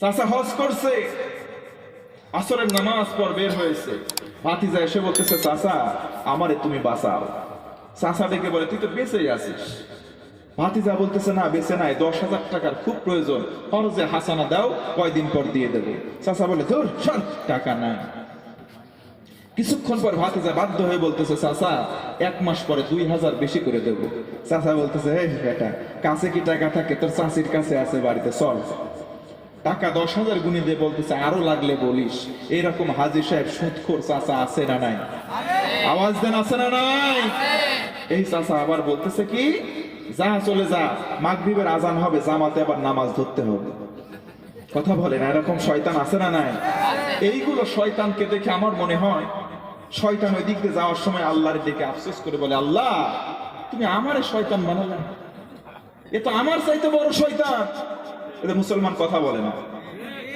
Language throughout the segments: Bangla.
চাচা হজ করছে। আসরের নামাজ পর বের হয়েছে। ভাতিজা এসে বলতেছে চাচা আমারে তুমি বাঁচাও। চাচা ডেকে বলে, তুই তো বেঁচেই আছিস। ভাতিজা বলতেছে, না, বেঁচে নাই। দশ হাজার টাকার খুব প্রয়োজন। ফরজে হাসানা দাও, কয়দিন পর দিয়ে দেবে। চাচা বলে, ধর টাকা নাই। কিছুক্ষণ পর ভাতিজা বাধ্য হয়ে বলতেছে চাচা এক মাস পরে দুই হাজার বেশি করে দেবো। চাচা বলতেছে, এই বেটা, কাছে কি টাকা থাকে? তোর চাষির কাছে আছে বাড়িতে, চল। টাকা দশ হাজার গুণি দিয়ে বলতেছে, আরও লাগলে বলিস। এরকম হাজির সাহেব সুদখোর চাচা আছে না নাই? আওয়াজ দেন, আছে না নাই? এই চাচা আবার বলতেছে কি, যা চলে যা, মাগরিবের আজান হবে, জামাতে আবার নামাজ ধরতে হবে। কথা বলেন, এরকম শয়তান আছে না নাই? এইগুলো শয়তানকে দেখে আমার মনে হয়, শয়তান ওই দিক দিয়ে যাওয়ার সময় আল্লাহর দিকে আফসোস করে বলে, আল্লাহ, তুমি আমারে শয়তান বানালে এ তো আমার চাইতে বড় শয়তান। এটা মুসলমান কথা বলে না।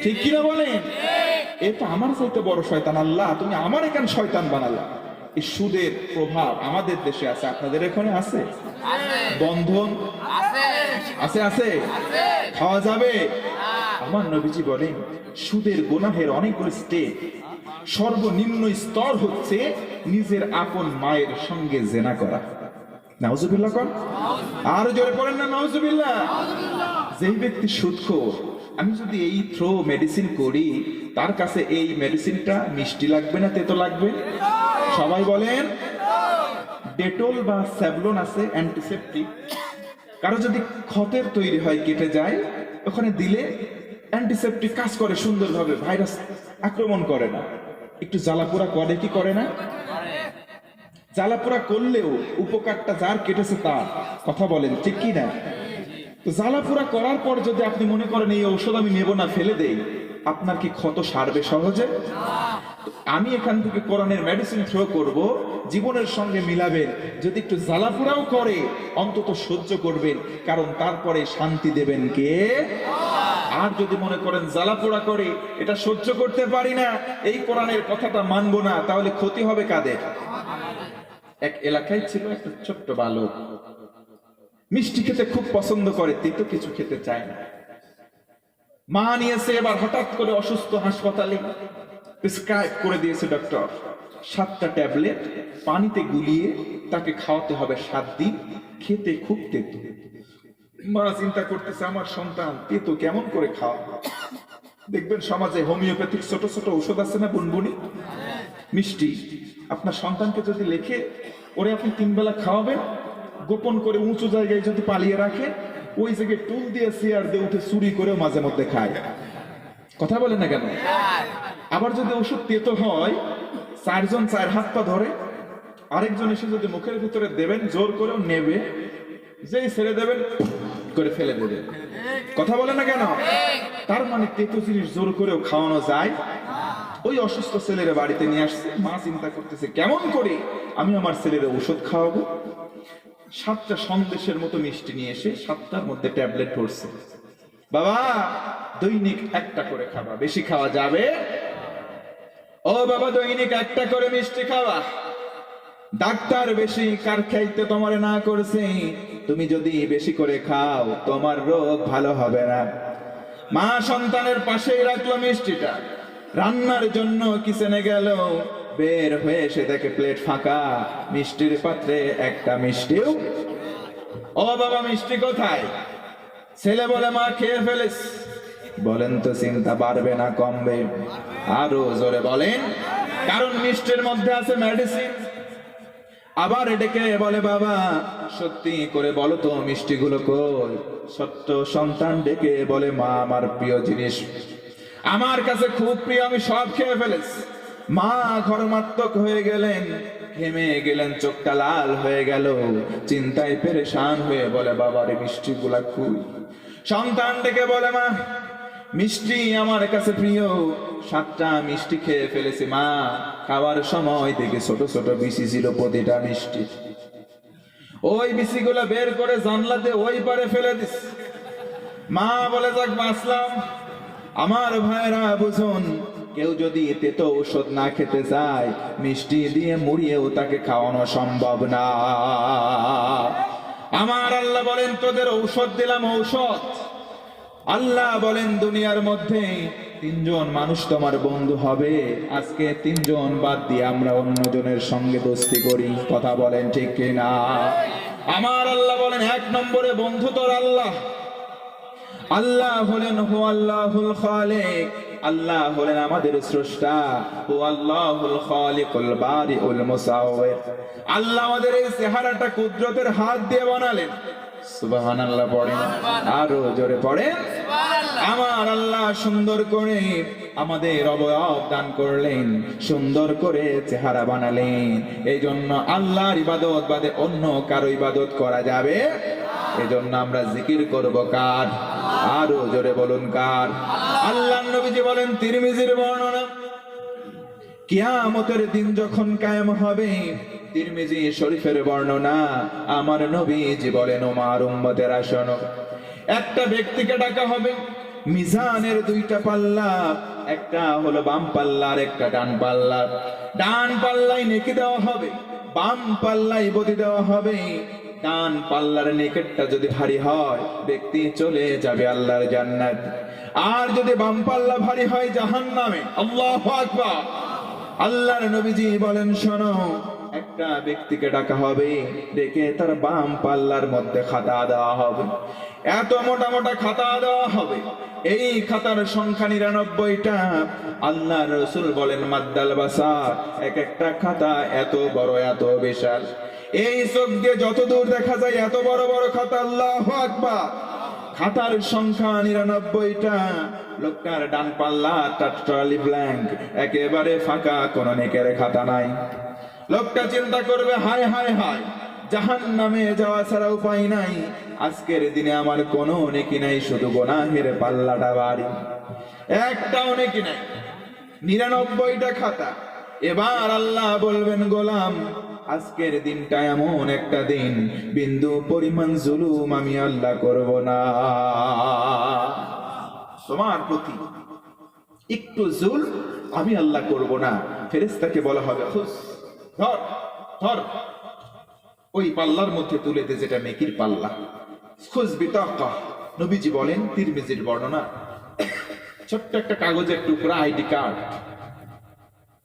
ঠিক কিনা বলেন? এ তো আমার চাইতে বড় শয়তান আল্লাহ তুমি আমার এখান শয়তান বানালা। এই সুদের প্রভাব আমাদের দেশে আছে আপনাদের এখানে আছে? বন্ধন? আছে। আছে খাওয়া যাবে? আমার নবীজি বলেন সুদের গোনাহের অনেকগুলো স্টেপ সর্বনিম্ন স্তর হচ্ছে নিজের আপন মায়ের সঙ্গে জেনা করা। নাউজুবিল্লাহ কর। আর জোরে পড়েন না নাউজুবিল্লাহ। যেই ব্যক্তি সুদখোর আমি যদি এই থ্রো মেডিসিন করি, তার কাছে এই মেডিসিনটা মিষ্টি লাগবে না, তেতো লাগবে? সবাই বলেন, ডেটল বা স্যাভলন আছে অ্যান্টিসেপটিক কারও যদি ক্ষতের তৈরি হয়, কেটে যায়, ওখানে দিলে অ্যান্টিসেপটিক কাজ করে সুন্দরভাবে, ভাইরাস আক্রমণ করে না। একটু জ্বালাপোড়া করে কি করে না? জ্বালাপোড়া করলেও উপকারটা যার কেটেছে তার। কথা বলেন, ঠিক কি না? জ্বালাপোড়া করার পর যদি আপনি মনে করেন এই ঔষধ আমি নেব না, ফেলে দেই, আপনার কি ক্ষত সারবে সহজে? আমি এখান থেকে কোরআনের মেডিসিন থ্রো করব, জীবনের সঙ্গে মিলাবেন, যদি একটু জ্বালাপোড়াও করে, অন্তত সহ্য করবেন, কারণ তারপরে শান্তি দেবেন কে? আর যদি মনে করেন জ্বালাপোড়া করে, এটা সহ্য করতে পারি না, এই কোরআনের কথাটা মানব না, তাহলে ক্ষতি হবে কাদের? এক এলাকায় ছিল একটা ছোট্ট বালক মিষ্টি খেতে খুব পছন্দ করে তিতো কিছু খেতে চায় না। মা নিয়েছে এবার হঠাৎ করে অসুস্থ হাসপাতালে। প্রেসক্রাইব করে দিয়েছে ডক্টর সাতটা ট্যাবলেট পানিতে গুলিয়ে তাকে খাওয়াতে হবে সাত দিন, খেতে খুব তেতো। মা চিন্তা করতেছে, আমার সন্তান, তেতো কেমন করে খাওয়া? দেখবেন সমাজে হোমিওপ্যাথিক ছোট ছোট ঔষধ আছে না বুনবুনি? মিষ্টি, আপনার সন্তানকে যদি লেখে, ওরে আপনি তিন বেলা খাওয়াবেন গোপন করে উঁচু জায়গায় যদি পালিয়ে রাখে, ওই জায়গায় টুল দিয়ে চেয়ার দিয়ে উঠে চুরি করেও মাঝে মধ্যে খায়। কথা বলে না কেন? আবার যদি ওষুধ তেতো হয়, চারজন চার হাত পা ধরে, আরেকজন এসে যদি মুখের ভিতরে দেবেন, জোর করেও নেবে, যেই ছেড়ে দেবেন, করে ফেলে দেবে। কথা বলে না কেন? তার মানে তেতো জিনিস জোর করেও খাওয়ানো যায়। ওই অসুস্থ ছেলেরা বাড়িতে নিয়ে আসছে, মা চিন্তা করতেছে, কেমন করে আমি আমার ছেলের ওষুধ খাওয়াবো? সাতটা সন্দেশের মতো মিষ্টি নিয়ে এসে সাতটার মধ্যে ট্যাবলেট ধরছে বাবা, দৈনিক একটা করে খাবা, বেশি খাওয়া যাবে? ও বাবা, দৈনিক একটা করে মিষ্টি খাওয়া। ডাক্তার বেশি কার খাইতে তোমার না করছে? তুমি যদি বেশি করে খাও, তোমার রোগ ভালো হবে না। মা সন্তানের পাশেই রাখল মিষ্টিটা। রান্নার জন্য কিচেনে গেল বের হয়ে এসে দেখে প্লেট ফাঁকা। মিষ্টির পাত্রে একটা মিষ্টিও। ও বাবা, মিষ্টি কোথায়? ছেলে বলে, মা, খেয়ে ফেলেছ বলেন তো, চিন্তা বাড়বে না, কমবে। আরও জোরে বলেন, কারণ মিষ্টির মধ্যে আছে মেডিসিন আবার ডেকে বলে, বাবা, সত্যি করে বলো তো, মিষ্টিগুলো কই? সত্য সন্তান ডেকে বলে, মা, আমার প্রিয় জিনিস আমার কাছে খুব প্রিয়, আমি সব খেয়ে ফেলেছি। মা ঘরমাত্মক হয়ে গেলেন, ঘেমে গেলেন, চোখটা লাল হয়ে গেল। চিন্তায় পেরেশান হয়ে বলে, বাবার মিষ্টি গুলা খুই। সন্তান ডেকে বলে, মা, মিষ্টি আমার কাছে প্রিয়। সাতটা মিষ্টি খেয়ে ফেলেছি, মা। খাওয়ার সময় থেকে ছোট ছোট বিসি ছিল প্রতিটা মিষ্টি। ওই বিসিগুলো বের করে জানলাতে ওই পারে ফেলে দিস। মা বলে, যাক, বাঁচলাম। আমার ভাইরা বুঝুন, কেউ যদি তেতো ঔষধ না খেতে চায়, মিষ্টি দিয়ে মুড়িয়েও তাকে খাওয়ানো সম্ভব না। আমার আল্লাহ বলেন, তোদের ঔষধ দিলাম ঔষধ। আল্লাহ বলেন, দুনিয়ার মধ্যে তিনজন মানুষ তোমার বন্ধু হবে। আজকে তিনজন বাদ দিয়ে আমরা অন্যজনের সঙ্গে দোস্তি করি। কথা বলেন ঠিক কিনা? আমার আল্লাহ বলেন, এক নম্বরে বন্ধু তোর আল্লাহ। আল্লাহ হলেন হু আল্লাহুল খালিক। আল্লাহ হলেন আমাদের স্রষ্টা হু আল্লাহুল খালিকুল বারিউল মুসাওয়ির আল্লাহ আমাদের এই চেহারাটা কুদরতের হাত দিয়ে বানালেন। সুবহানাল্লাহ পড়েন। আরও জোরে পড়েন। আমার আল্লাহ সুন্দর করে আমাদের অবয়ব দান করলেন সুন্দর করে চেহারা বানালেন। এই জন্য আল্লাহর ইবাদত বাদে অন্য কারও ইবাদত করা যাবে? এজন্য আমরা জিকির করব কার? আরও জোরে বলুন কার? আল্লাহ নবীজি বলেন তিরমিজির বর্ণনা। কিয়ামতের দিন যখন কায়েম হবে, তিরমিজি শরীফের বর্ণনা। আমার নবীজি বলেন, ওমার উম্মতের আসন। একটা ব্যক্তিকে ডাকা হবে, মিজানের দুইটা পাল্লা, একটা হলো বাম পাল্লা আর একটা ডান পাল্লা। ডান পাল্লায় নেকি দেওয়া হবে, বাম পাল্লায় বদি দেওয়া হবে। ডান পাল্লার নেকেটটা যদি ভারী হয়, ব্যক্তি চলে যাবে আল্লাহর জান্নাত। আর যদি বাম পাল্লা ভারী হয়, জাহান্নামে। আল্লাহু আকবার। আল্লাহর নবীজি বলেন, শোনো, একটা ব্যক্তিকে ডাকা হবে, ডেকে তার বাম পাল্লার মধ্যে খাতা দেওয়া হবে। এত মোটা মোটা খাতা দেওয়া হবে। এই খাতার সংখ্যা নিরানব্বইটা। আল্লাহ রসুল বলেন, মাদ্দাল বাসা এক একটা খাতা এত বড়, এত বিশাল। এই চোখ দিয়ে যত দূর দেখা যায়, এত বড় বড় খাতা, আল্লাহ আকবার। খাতার সংখ্যা নিরানব্বইটা। লোকটার ডান পাল্লা টাট্রালি ব্ল্যাঙ্ক একেবারে ফাঁকা, কোন নেকের খাতা নাই। লোকটা চিন্তা করবে, হায় হায় হায় জাহান নামে যাওয়া ছাড়া উপায় নাই। আজকের দিনে আমার কোনো নেকি নাই, শুধু গোনাহের পাল্লাটা বাড়ি। একটাও নেকি নাই। নিরানব্বইটা খাতা। এবার আল্লাহ বলবেন, গোলাম আজকের দিনটা এমন একটা দিন। বিন্দু পরিমাণ জুলুম আমি আল্লাহ করব না। তোমার প্রতি একটু জুল আমি আল্লাহ করব না। ফেরেস্তাকে বলা হবে খুস ধর ধর। ওই পাল্লার মধ্যে তুলে দে যেটা মেকির পাল্লা। খুশ বিতাকা নবীজি বলেন, তিরমিজির বর্ণনা। ছোট্ট একটা কাগজের টুকরা আইডি কার্ড।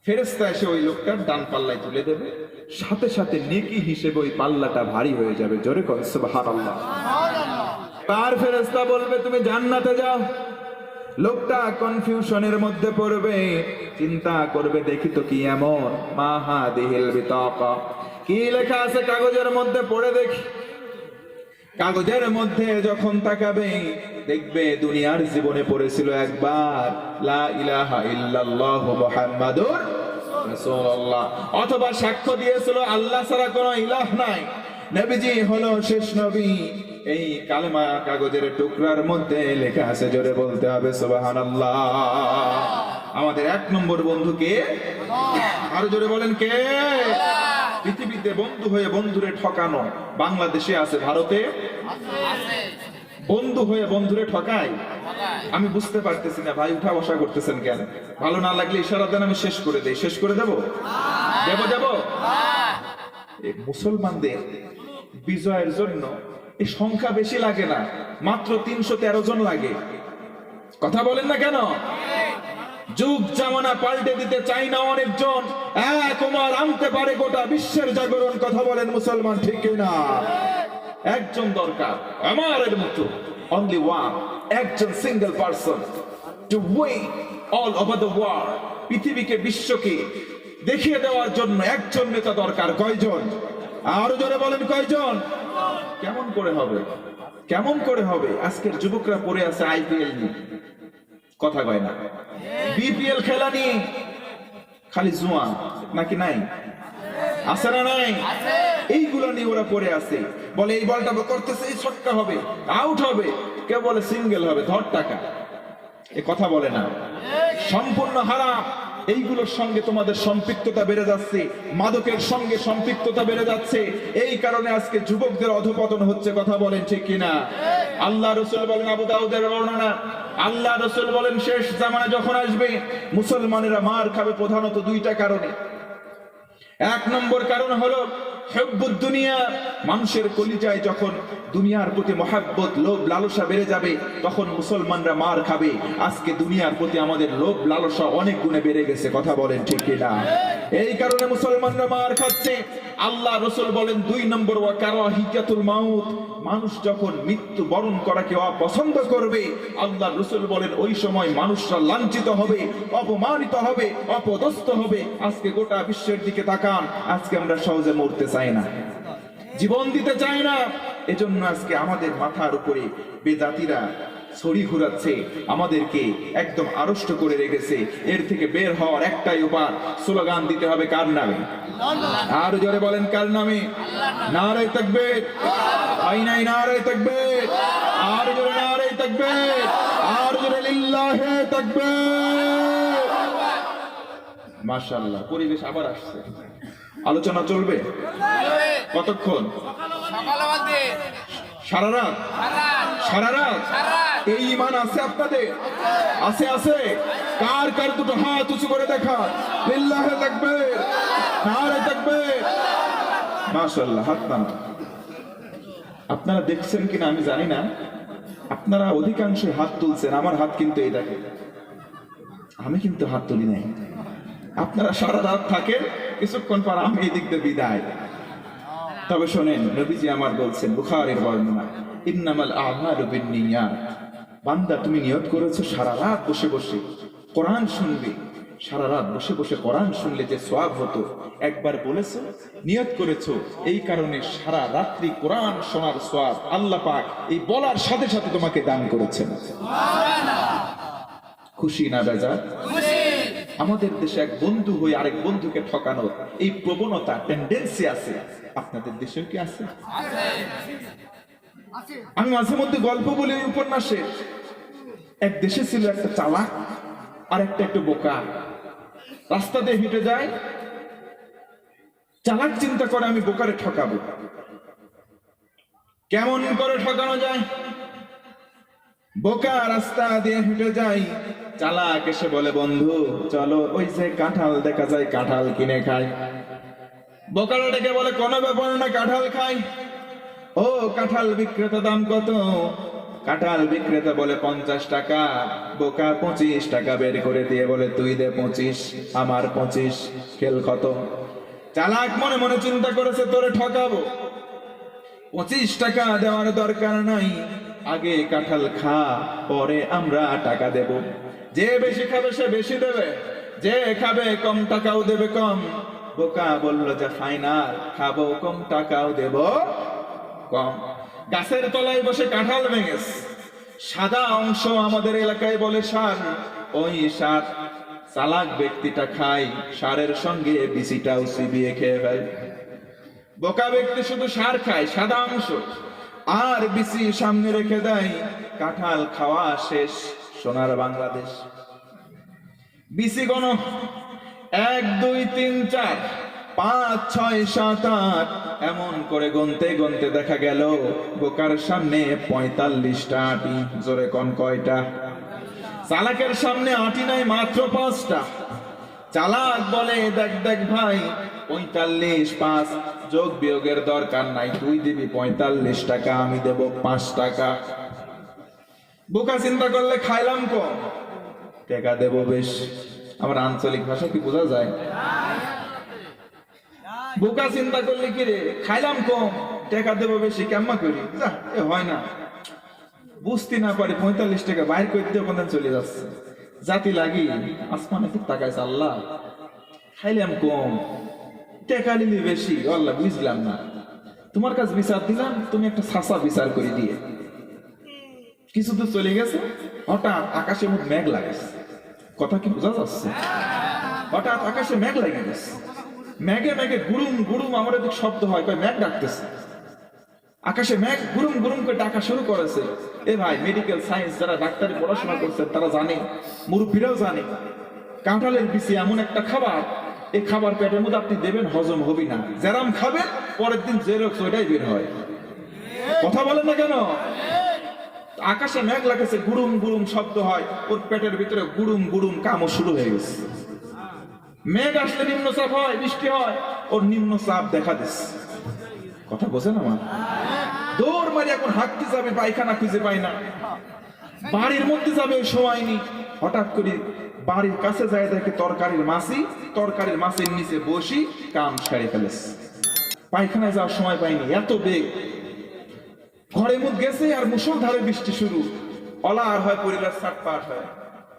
ফেরেস্তা এসে ওই লোকটার ডান পাল্লায় তুলে দেবে। সাথে সাথে নেকি হিসেবে ওই পাল্লাটা ভারী হয়ে যাবে। জোরে কর সুবহানাল্লাহ। তার ফেরেস্তা বলবে তুমি জান্নাতে যাও। লোকটা কনফিউশনের মধ্যে পড়বে চিন্তা করবে দেখি তো কি এমন। মাহা দিহিল বিতাকা। কি লেখা আছে কাগজের মধ্যে? পড়ে দেখি। কাগজের মধ্যে যখন তাকাবে দেখবে দুনিয়ার জীবনে পড়েছিল একবার, লা ইল্লাল্লাহ অথবা সাক্ষ্য দিয়েছিল, আল্লাহ ছাড়া কোনো ইলাহ নাই। নবীজি হলো শেষ নবী। এই কালেমা কাগজের টুকরার মধ্যে লেখা আছে, জোরে বলতে হবে, সুবহানাল্লাহ। আমাদের এক নম্বর বন্ধু কে? আরও জোরে বলেন কে? পৃথিবীতে বন্ধু হয়ে বন্ধুরে ঠকানো। বাংলাদেশে আছে, ভারতে? বন্ধু হয়ে বন্ধুরে ঠকায়? আমি বুঝতে পারতেছি না, ভাই, উঠা বসা করতেছেন কেন? ভালো না লাগলে ইশারা দেন, আমি শেষ করে দেই। শেষ করে দেব? দেব দেব? মুসলমানদের বিজয়ের জন্য এই সংখ্যা বেশি লাগে না, মাত্র তিনশো তেরো জন লাগে। কথা বলেন না কেন? যুগ জামানা পাল্টে দিতে চাই না অনেকজন। এক ওমর আনতে পারে গোটা বিশ্বের জাগরণ। কথা বলেন মুসলমান ঠিক না একজন দরকার, আমার মতো। অনলি ওয়ান একজন single person to way all over the world পৃথিবীকে, বিশ্বকে দেখিয়ে দেওয়ার জন্য একজন নেতা দরকার। কয়জন? আরও জোরে বলেন, কয়জন? কেমন করে হবে? কেমন করে হবে? আজকের যুবকরা পড়ে আছে আইপিএল নিয়ে। কথা কয় না। বিপিএল খেলা নিয়ে খালি জুয়া, নাকি নাই? আছে না নাই? এইগুলো নিয়ে ওরা পড়ে আছে। বলে, এই বলটা করতেছে, এই ছক্কা হবে আউট হবে। কেউ বলে সিঙ্গেল হবে, ধর টাকা। এ কথা বলে না। সম্পূর্ণ হারাম। এইগুলোর সঙ্গে তোমাদের সম্পৃক্ততা বেড়ে যাচ্ছে। মাদকের সঙ্গে সম্পৃক্ততা বেড়ে যাচ্ছে। এই কারণে আজকে যুবকদের অধপতন হচ্ছে, কথা বলেন ঠিক কিনা? আল্লাহ রসুল বলেন, আবু দাউদের বর্ণনা, আল্লাহ রসুল বলেন, শেষ জামানা যখন আসবে, মুসলমানেরা মার খাবে প্রধানত দুইটা কারণে। এক নম্বর কারণ হলো মানুষের কলিজায় যখন দুনিয়ার প্রতি মহাব্বত, লোভ, লালসা বেড়ে যাবে, তখন মুসলমানরা মার খাবে। আজকে দুনিয়ার প্রতি আমাদের লোভ, লালসা অনেক গুণে বেড়ে গেছে, কথা বলেন ঠিক কিনা? এই কারণে মুসলমানরা মার খাচ্ছে। আল্লাহ রসুল বলেন, দুই নম্বর ওয়া কারাহিয়াতুল মাউত? মানুষ যখন মৃত্যু বরণ করাকে অপছন্দ করবে, আল্লাহ রসুল বলেন, ওই সময় মানুষরা লাঞ্ছিত হবে, অপমানিত হবে, অপদস্থ হবে। আজকে গোটা বিশ্বের দিকে তাকান, আজকে আমরা সহজে মরতে চাই না। জীবন দিতে চাই না। এজন্য আজকে আমাদের মাথার উপরে বেজাতিরা ছড়ি ঘুরাচ্ছে, আমাদেরকে একদম আড়ষ্ট করে রেখেছে। এর থেকে বের হওয়ার একটাই উপায়, স্লোগান দিতে হবে কার নামে? আর জোরে বলেন কার নামে? নারে থাকবে আইনাই নারে থাকবে আর জোরে নারে থাকবে আর জোরে লিল্লাহে থাকবে পরিবেশ আবার আসছে। আলোচনা চলবে? কতক্ষণ? সারা রাত? সারা রাত? এই ইমান আছে আপনাদের? আছে আছে। কার কার দুটো হাত উঁচু করে দেখা লিল্লাহে থাকবে নারে থাকবে মাশাআল্লাহ, হাত নামা আপনারা দেখছেন কিনা আমি জানি না। আপনারা অধিকাংশ হাত তুলছেন। আমার হাত কিন্তু এই দেখে আমি কিন্তু হাত তুলি নাই। আপনারা সারা রাত থাকেন, কিছুক্ষণ পর আমি এই দিক দিয়ে বিদায়। তবে শোনেন নবীজি আমার বলছেন বুখারের বর্ণনা ইন্নামাল আমালু বিন্নিয়াত। বান্দা তুমি নিয়ত করেছ সারা রাত বসে বসে কোরআন শুনবে। সারা রাত বসে বসে কোরআন শুনলে যে সোয়াব হতো একবার বলেছ নিয়ত করেছ এই কারণে সারা রাত্রি কোরআন শোনার সোয়াব আল্লাহ পাক এই বলার সাথে সাথে তোমাকে দান করেছেন। খুশি না বেজার? আমাদের দেশে এক বন্ধু হয়ে আরেক বন্ধুকে ঠকানোর এই প্রবণতা টেন্ডেন্সি আছে। আপনাদের দেশেও কি আছে? আমি মাঝে মধ্যে গল্প বলি উপন্যাসে। এক দেশে ছিল একটা চালাক আর একটা একটু বোকা। রাস্তা দিয়ে হেঁটে যায়। চালাক চিন্তা করে আমি বোকারে ঠকাবো। কেমন করে ঠকানো যায়? বোকা রাস্তা দিয়ে হেঁটে যাই চালাক এসে বলে, বন্ধু, চলো, ওই যে কাঁঠাল দেখা যায়, কাঁঠাল কিনে খাই। বোকারা ডেকে বলে, কোনো ব্যাপার না, কাঁঠাল খাই। ও, কাঁঠাল বিক্রেতা দাম কত? কাঁঠাল বিক্রেতা বলে, পঞ্চাশ টাকা। বোকা পঁচিশ টাকা বের করে দিয়ে বলে, তুই দে পঁচিশ, আমার পঁচিশ, খেল কত? চালাক মনে মনে চিন্তা করেছে, তোরে ঠকাবো। পঁচিশ টাকা দেওয়ার দরকার নাই, আগে কাঁঠাল খা, পরে আমরা টাকা দেব। যে বেশি খাবে সে বেশি দেবে। যে খাবে কম টাকাও দেবে কম। বোকা বলল যে ফাইনাল, খাব কম টাকাও দেব কম। গাছের তলায় বসে কাঁঠাল ভেঙেছে। সাদা অংশ আমাদের এলাকায় বলে সার। ওই সার চালাক ব্যক্তিটা খায়, সারের সঙ্গে বিচিটাও চিবিয়ে খেয়ে ফেলে। বোকা ব্যক্তি শুধু সার খায়, সাদা অংশ। আর বিসি সামনে রেখে দেয়, কাঁঠাল খাওয়া শেষ। সোনার বাংলাদেশ। বিসি গণ এক, দুই, তিন, চার, পাঁচ, ছয়, সাত, আট, এমন করে গনতে গনতে দেখা গেল। বোকার সামনে পঁয়তাল্লিশটা আটি, জোরে কন কয়টা? চালাকের সামনে আটি নাই মাত্র পাঁচটা। চালাক বলে, দেখ দেখ ভাই, পঁয়তাল্লিশ, পাঁচ, যোগ বিয়োগের দরকার নাই। তুই দিবি পঁয়তাল্লিশ টাকা, আমি দেব পাঁচ টাকা। বোকা চিন্তা করলে খাইলাম কম। টাকা দেব বেশ। আমার আঞ্চলিক ভাষা কি বোঝা যায়? বোকা চিন্তা করলে কি রে? খাইলাম কম। টাকা দেব বেশি কেমন করি? এ হয় না। বুঝতে না পারি পঁয়তাল্লিশ টাকা বাইর করতে ওখানে চলে যাচ্ছে। জাতি লাগি, আসমানে খুব তাকাইছে আল্লাহ। খাইলাম কম। টেকা নিলি বেশি। আল্লাহ, বুঝলাম না। তোমার কাছে বিচার দিলাম, তুমি একটা সাসা বিচার করে দিয়ে। কিছু তো চলে গেছে। হঠাৎ আকাশে মুখ মেঘ লাগাছে কথা কি বোঝা যাচ্ছে? হঠাৎ আকাশে মেঘ লাগে গেছে মেঘে মেঘে গুরুম গুরুম আমার এদিক শব্দ হয়, কয় মেঘ ডাকতেছে। আকাশে মেঘ গুরুম গুরুম করে ডাকা শুরু করেছে। এ ভাই মেডিকেল সায়েন্স যারা ডাক্তারি পড়াশোনা করছেন তারা জানে, মুরব্বীরাও জানে, কাঁঠালের বিচি এমন একটা খাবার, এই খাবার পেটের মধ্যে আপনি দেবেন, হজম হবি না। যেরাম খাবেন, পরের দিন জেরক্স ওইটাই বের হয়। কথা বলেন না কেন? আকাশে মেঘ লাগেছে গুড়ুম গুড়ুম শব্দ হয়, ওর পেটের ভিতরে গুড়ুম গুড়ুম কামও শুরু হয়ে গেছে। মেঘ আসলে নিম্নচাপ হয়, বৃষ্টি হয়, ওর নিম্নচাপ দেখা দিচ্ছে কথা বোঝেন আমার? দৌড় মারি এখন হাঁটতে যাবে, পায়খানা খুঁজে পায় না। বাড়ির মধ্যে যাবে ওই সময় নি হঠাৎ করে বাড়ির কাছে যায়, দেখে তরকারির মাসি তরকারির মাছের নিচে বসি কাম সারি ফেলেছে। পায়খানায় যাওয়ার সময় পাইনি, এত বেগ। ঘরের মধ্যে গেছে আর মুসলধারে বৃষ্টি শুরু। অলা আর হয়, পরিবার ছাটপাট হয়।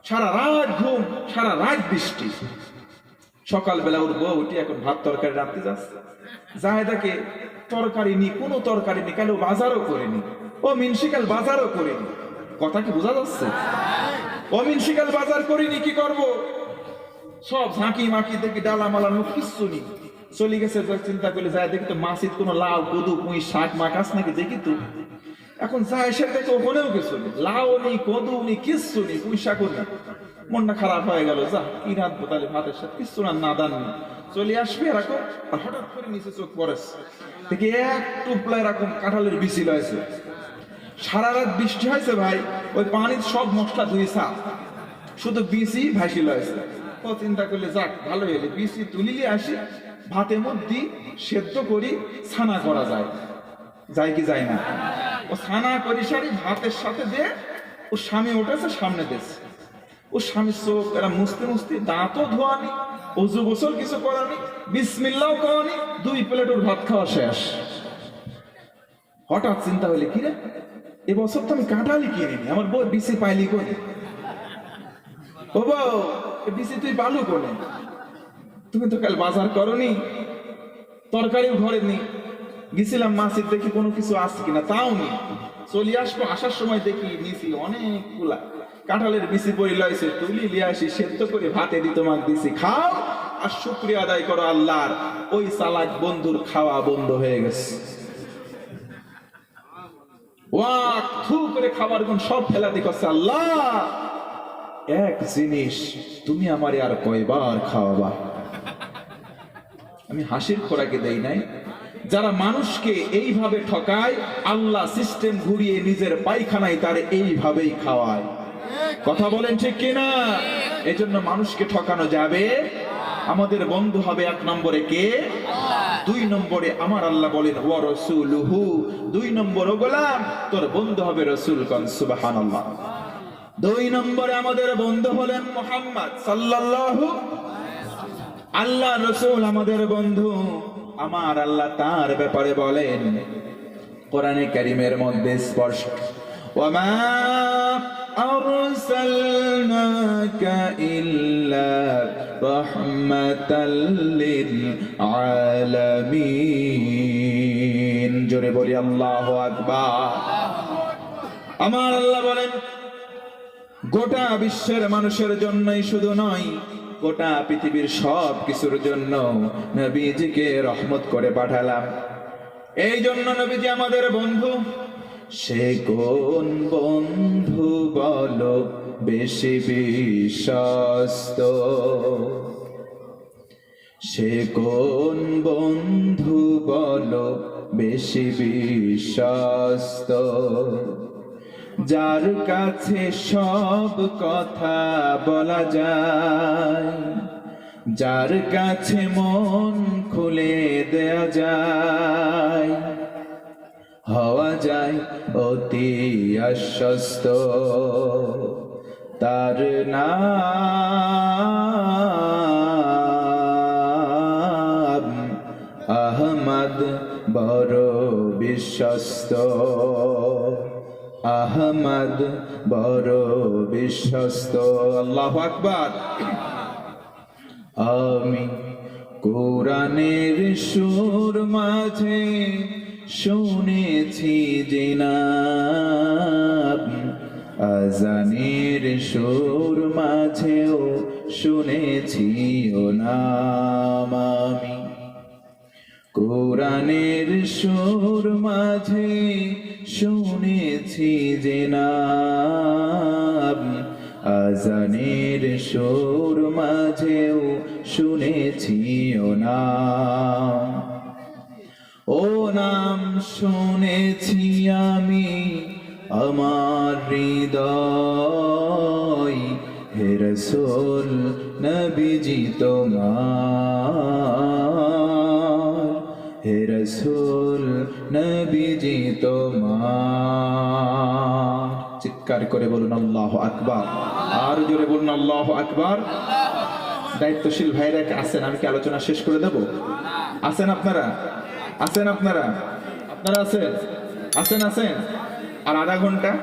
সারা রাত ঘুম, সারা রাত বৃষ্টি। সকালবেলা ওর বউ উঠি এখন ভাত তরকারি রাখতে যাচ্ছে। জাহেদাকে তরকারি নি, কোনো তরকারি নি কেন বাজারও করেনি। ও মিনসিকাল বাজারও করেনি। কথা কি বোঝা যাচ্ছে? ও মিনসিকাল বাজার করিনি, কি করব? সব ঝাঁকি মাকি দেখি ডালা মালা মালানো কিচ্ছু নেই। চলে গেছে চিন্তা করলে যায়, দেখি তো মাসিদ কোনো লাউ কদু পুঁই, শাক মাকাস নাকি? দেখি তো। এখন এসে দেখে ওখানেও কিছু নেই। লাউ নেই কদু নেই, কিচ্ছু নেই, পুঁই শাকও নেই। মনটা খারাপ হয়ে গেল, যা, কি রাঁধবো তাহলে ভাতের সাথে? কিচ্ছু না না দান নেই। চলে আসবে এরকম আর হঠাৎ করে নিচে চোখ পড়েছে দেখি এক টুপলা এরকম কাঁঠালের বিচি লয়েছে। সারা রাত বৃষ্টি হয়েছে ভাই, ওই পানির সব মশলা ধুয়ে সাফ শুধু বিসি ভাসি লয়েছে। ও চিন্তা করলে যাক, ভালো হলে বিসি তুলিলে আসি ভাতের মধ্যে সেদ্ধ করি ছানা করা যায়। যায় কি যায় না? ও ছানা করি সারি ভাতের সাথে দিয়ে ও স্বামী উঠেছে, সামনে দেশ ও স্বামীর চোখ এরা মুছতে মুছতে দাঁতও ধোয়ানি, অজু গোসল কিছু করানি, বিসমিল্লাও করানি দুই প্লেট ওর ভাত খাওয়া শেষ। হঠাৎ চিন্তা হইলে কি রে এবছর তো আমি কাঁঠালি কিনিনি, আমার বউ বিসি পাইলি করে ও বউ বিসি তুই পালু কোনে? তুমি তো কাল বাজার করনি, তরকারিও ঘরে নেই। গেছিলাম মাসির দেখি কোনো কিছু আসছে কিনা, তাও নেই। চলে আসব, আসার সময় দেখি নিছি অনেকগুলা কাঁঠালের বিসি পরি লয়েছে তুলি লিয়ে আসি, সেদ্ধ করে ভাতে দি তোমাকে দিছি। খাও, আর শুক্রিয়া আদায় করো আল্লাহর, ওই সালাক বন্ধুর খাওয়া বন্ধ হয়ে গেছে। ওয়াক, থু করে খাবার গুণ সব ফেলাতে করছে আল্লাহ। এক জিনিস তুমি আমারে আর কয়বার খাওয়াবা? আমি হাসির খোরাকে দেই নাই। যারা মানুষকে এইভাবে ঠকায়, আল্লাহ সিস্টেম ঘুরিয়ে নিজের পায়খানায় তার এইভাবেই খাওয়ায়। কথা বলেন ঠিক কিনা? এজন্য মানুষকে ঠকানো যাবে। আমাদের বন্ধু হবে এক নম্বরে কে? দুই নম্বরে আমার আল্লাহ বলেন ও রসুলহু। দুই নম্বর গোলাম, তোর বন্ধু হবে রসুল কন সুবহানাল্লাহ। দুই নম্বরে আমাদের বন্ধু হলেন মোহাম্মদ সাল্লাল্লাহু আল্লাহ রসুল আমাদের বন্ধু আমার আল্লাহ তার ব্যাপারে বলেন কোরআনে কারিমের মধ্যে স্পষ্ট ওমা أرسلناك إلا رحمة للعالمين জোরে বলি আল্লাহ আকবার আমার আল্লাহ বলেন গোটা বিশ্বের মানুষের জন্যই শুধু নয় গোটা পৃথিবীর সব কিছুর জন্য নবীজিকে রহমত করে পাঠালাম। এই জন্য নবীজি আমাদের বন্ধু। সে কোন বন্ধু বলো বেশি বিশ্বস্ত? সে কোন বন্ধু বলো বেশি বিশ্বস্ত? যার কাছে সব কথা বলা যায়, যার কাছে মন খুলে দেয়া যায়, হওয়া যায় অতি আশ্বস্ত। তার নাম আহমদ বড় বিশ্বস্ত। আহমদ বড় বিশ্বস্ত। আল্লাহ আকবার। আমি কোরআনের সুর মাঝে শুনেছি নাম। আজানের সুর মাঝেও শুনেছি ও নাম আমি। কোরআনের সুর মাঝে শুনেছি যে নাম। আজানের সুর মাঝেও শুনেছি ও নাম। ও নাম শুনেছি আমি আমার হৃদয়। হে রসুল, নবীজি তোমার। হে রসুল নবীজি তোমার। চিৎকার করে বলুন, আল্লাহ আকবার। আর জোরে বলুন, আল্লাহ আকবার। দায়িত্বশীল ভাইরা আছেন? আমি কি আলোচনা শেষ করে দেব? আছেন আপনারা? আছেন আপনারা? আপনারা আছেন? আছেন আছেন? আর আধা ঘণ্টা?